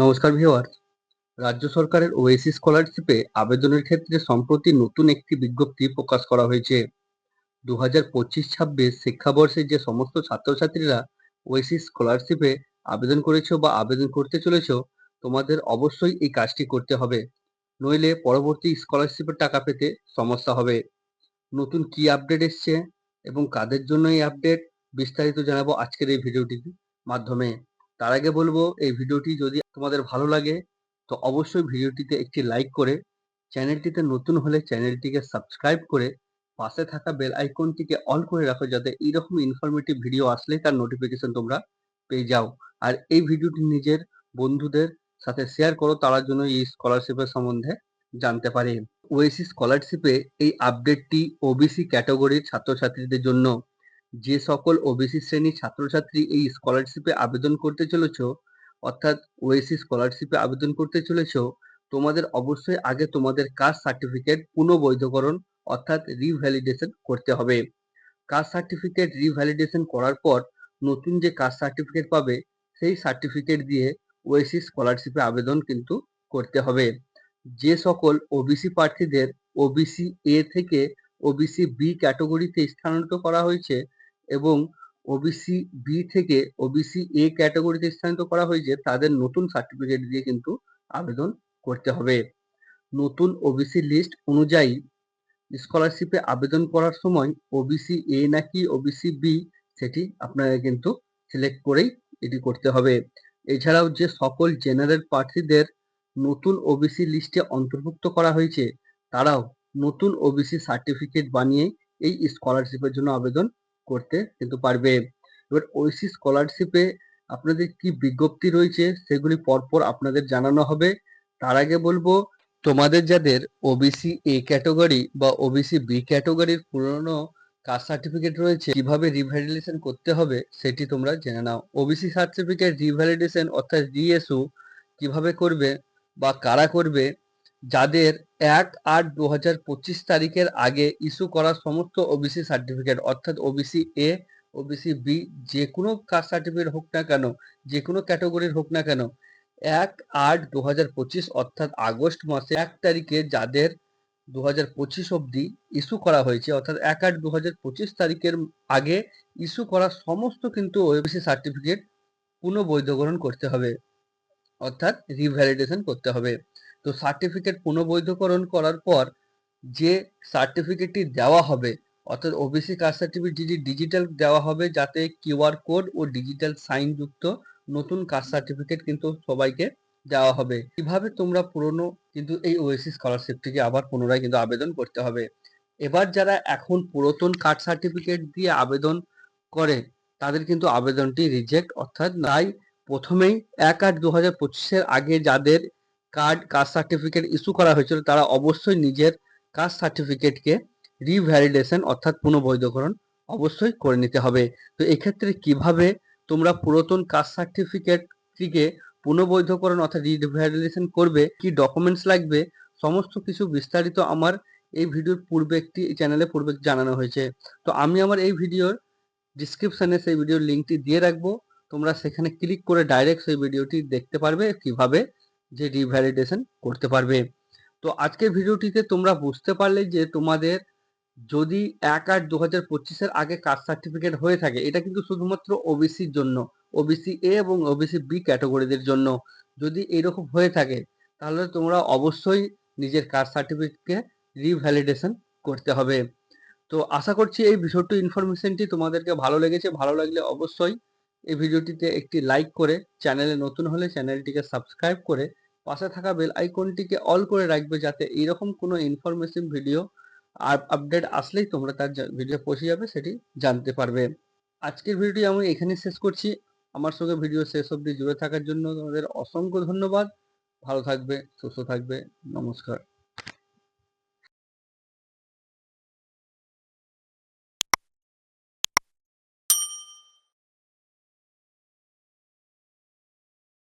নমস্কার ভিওয়ার্স রাজ্য সরকারের ওএসি স্কলারশিপে আবেদনের ক্ষেত্রে সম্প্রতি নতুন একটি বিজ্ঞপ্তি প্রকাশ করা হয়েছে। দু হাজার পঁচিশ ছাব্বিশ শিক্ষাবর্ষে যে সমস্ত ছাত্রছাত্রীরা ওএসি স্কলারশিপে আবেদন করেছ বা আবেদন করতে চলেছো, তোমাদের অবশ্যই এই কাজটি করতে হবে। নইলে পরবর্তী স্কলারশিপের টাকা পেতে সমস্যা হবে। নতুন কি আপডেট এসছে এবং কাদের জন্য এই আপডেট, বিস্তারিত জানাব আজকের এই ভিডিওটির মাধ্যমে। তার আগে বলব, এই ভিডিওটি যদি তোমাদের ভালো লাগে, তো অবশ্যই ভিডিওটিতে একটি লাইক করে, চ্যানেলটিতে নতুন হলে চ্যানেলটিকে সাবস্ক্রাইব করে, পাশে থাকা বেল আইকনটিকে অল করে রাখো যাতে এইরকম ইনফরমেটিভ ভিডিও আসলে তার নোটিফিকেশন তোমরা পেয়ে যাও। আর এই ভিডিওটি নিজের বন্ধুদের সাথে শেয়ার করো, তারা জন্য এই স্কলারশিপের সম্বন্ধে জানতে পারে। ওয়েসি স্কলারশিপে এই আপডেটটি ওবিসি ক্যাটাগরির ছাত্রছাত্রীদের জন্য যে সকল ওবিসি শ্রেণির ছাত্রছাত্রী এই স্কলারশিপে আবেদন করতে চলেছ, অর্থাৎ ওএসি স্কলারশিপে আবেদন করতে চলেছ, তোমাদের অবশ্যই আগে তোমাদের কাস্ট সার্টিফিকেট পুনঃবৈধকরণ অর্থাৎ রিভ্যালিডেশন করতে হবে। কাস্ট সার্টিফিকেট রিভ্যালিডেশন করার পর নতুন যে কাস্ট সার্টিফিকেট পাবে, সেই সার্টিফিকেট দিয়ে ওএসি স্কলারশিপে আবেদন কিন্তু করতে হবে। যে সকল ওবিসি প্রার্থীদের ওবিসি এ থেকে ওবিসি বি ক্যাটাগরিতে স্থানান্তর করা হয়েছে এবং ওবিসি বি থেকে ওবিসি এ ক্যাটাগরিতে স্থানান্তর করা হয়েছে, তাদের নতুন সার্টিফিকেট দিয়ে কিন্তু আবেদন করতে হবে। নতুন ওবিসি লিস্ট অনুযায়ী স্কলারশিপে আবেদন করার সময় ওবিসি এ নাকি ওবিসি বি সেটি আপনাকে কিন্তু সিলেক্ট করেই এটি করতে হবে। এছাড়াও যে সকল জেনারেল প্রার্থীদের নতুন ওবিসি লিস্টে অন্তর্ভুক্ত করা হয়েছে, তারাও নতুন ওবিসি সার্টিফিকেট বানিয়ে এই স্কলারশিপের জন্য আবেদন করতে কিন্তু পারবে। এবার ওইসি স্কলারশিপে আপনাদের কি বিজ্ঞপ্তি রয়েছে সেগুলি পরপর আপনাদের জানানো হবে। তার আগে বলব, তোমাদের যাদের ওবিসি এ ক্যাটাগরি বা ওবিসি বি ক্যাটাগরির পুরনো কাস্ট সার্টিফিকেট রয়েছে, কীভাবে রিভ্যালিডেশন করতে হবে সেটি তোমরা জেনে নাও। ওবিসি সার্টিফিকেট রিভ্যালিডেশন অর্থাৎ রিএসও কীভাবে করবে বা কারা করবে যাদের এক আট দু হাজার পঁচিশ তারিখের আগে ইস্যু করা সমস্ত ওবিসি সার্টিফিকেট, অর্থাৎ ওবিসি এ ওবিসি বি যে কোনো কাস্ট সার্টিফিকেট হোক না কেন, যে কোনো ক্যাটাগরির হোক না কেন, এক আট দু হাজার পঁচিশ, অর্থাৎ আগস্ট মাসে এক তারিখে যাদের দু হাজার পঁচিশ অবধি ইস্যু করা হয়েছে, অর্থাৎ এক আট দু হাজার পঁচিশ তারিখের আগে ইস্যু করা সমস্ত কিন্তু ওবিসি সার্টিফিকেট পুনঃবৈধকরণ করতে হবে, অর্থাৎ রিভ্যালিডেশন করতে হবে। তো সার্টিফিকেট পুনঃবৈধকরণ করার পর যে সার্টিফিকেটটি দেওয়া হবে, অর্থাৎ ওবিসি কাস্ট সার্টিফিকেট যদি ডিজিটাল দেওয়া হবে, যাতে কিউআর কোড ও ডিজিটাল সাইন যুক্ত নতুন কাস্ট সার্টিফিকেট কিন্তু সবাইকে দেওয়া হবে। কীভাবে তোমরা পুরনো কিন্তু এই ওএসি স্কলারশিপটিকে আবার পুনরায় কিন্তু আবেদন করতে হবে। এবার যারা এখন পুরাতন কাস্ট সার্টিফিকেট দিয়ে আবেদন করে, তাদের কিন্তু আবেদনটি রিজেক্ট অর্থাৎ নাই। প্রথমেই এক আট দু হাজার পঁচিশের আগে যাদের কার্ড কাস্ট সার্টিফিকেট ইস্যু করা হয়েছিল, তারা অবশ্যই নিজের কাস্ট সার্টিফিকেটকে রিভ্যালিডেশন অর্থাৎ পুনঃবৈধকরণ অবশ্যই করে নিতে হবে। তো এক্ষেত্রে কীভাবে তোমরা পুরাতন কাস্ট সার্টিফিকেটটিকে পুনঃবৈধকরণ অর্থাৎ রিভ্যালিডেশন করবে, কি ডকুমেন্টস লাগবে, সমস্ত কিছু বিস্তারিত আমার এই ভিডিওর পূর্বে একটি চ্যানেলে পূর্বে জানানো হয়েছে। তো আমি আমার এই ভিডিওর ডিসক্রিপশনে সেই ভিডিওর লিঙ্কটি দিয়ে রাখব, তোমরা সেখানে ক্লিক করে ডাইরেক্ট সেই ভিডিওটি দেখতে পারবে কীভাবে যে রিভ্যালিডেশন করতে পারবে। তো আজকের ভিডিওটিতে তোমরা বুঝতে পারলে যে তোমাদের যদি এক আট দু হাজার পঁচিশের আগে কাস্ট সার্টিফিকেট হয়ে থাকে, এটা কিন্তু শুধুমাত্র ওবিসির জন্য ওবিসি এ এবং ওবিসি বি ক্যাটাগরিদের জন্য যদি এরকম হয়ে থাকে, তাহলে তোমরা অবশ্যই নিজের কাস্ট সার্টিফিকেটকে রিভ্যালিডেশন করতে হবে। তো আশা করছি এই ছোট্ট ইনফরমেশনটি তোমাদেরকে ভালো লেগেছে। ভালো লাগলে অবশ্যই এই ভিডিওটিতে একটি লাইক করে চ্যানেলে নতুন হলে চ্যানেলটিকে সাবস্ক্রাইব করে পাশে থাকা বেল আইকনটিকে অল করে রাখবে যাতে এইরকম কোনো ইনফরমেশন ভিডিও আপডেট আসলেই তোমরা তার ভিডিও পৌঁছে যাবে, সেটি জানতে পারবে। আজকের ভিডিওটি আমি এখানে শেষ করছি। আমার সঙ্গে ভিডিও শেষ অবধি জুড়ে থাকার জন্য তোমাদের অসংখ্য ধন্যবাদ। ভালো থাকবে, সুস্থ থাকবে। নমস্কার।